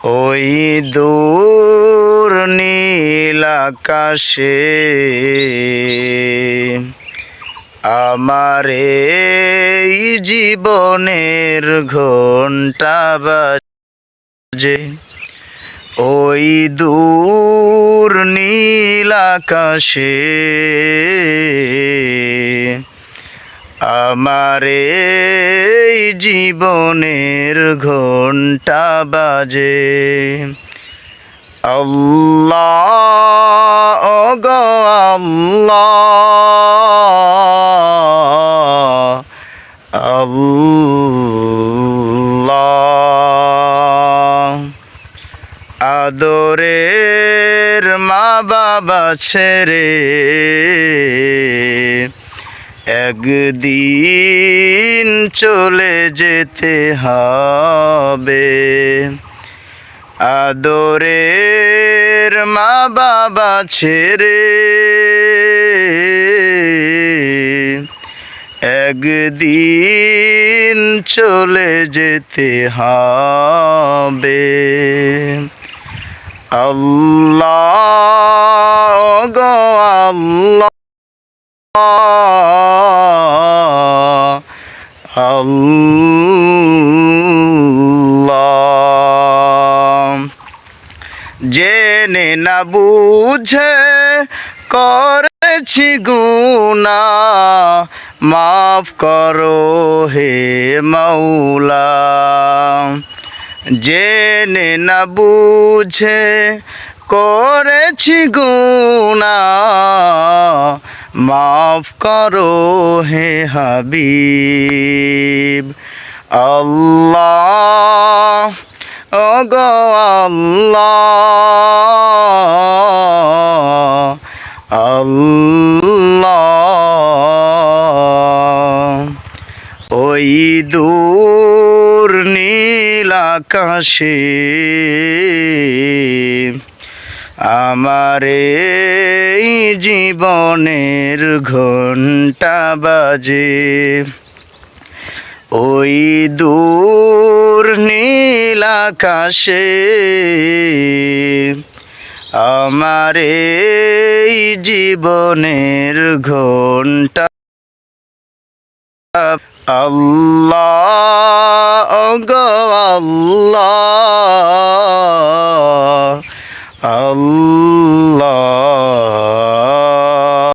ওই দূর নীল আকাশে আমার এই জীবনের ঘণ্টা বাজে। ওই দূর নীল আকাশে আমার এই জীবনের ঘণ্টা বাজে। আল্লাহ গ আল্লাহ। আল্লাহ। মা বাবা ছেড়ে একদিন চলে যেতে হবে। আদরের মা বাবা ছেড়ে একদিন চলে যেতে হবে। আল্লাহ গো আল্লাহ। জেনে না বুঝে করেছি গুনা মাফ করো হে মৌলা জেনে না বুঝে করেছি গুনা মাফ করো হে হাবিব। আল্লাহ ও গো আল্লাহ। আল্লাহ ওই দূর নীল আকাশে। আমার জীবনের ঘণ্টা বাজে। ওই দূর নীল আকাশে আমার জীবনের ঘণ্টা আল্লাহ আল্লাহ আল্লাহ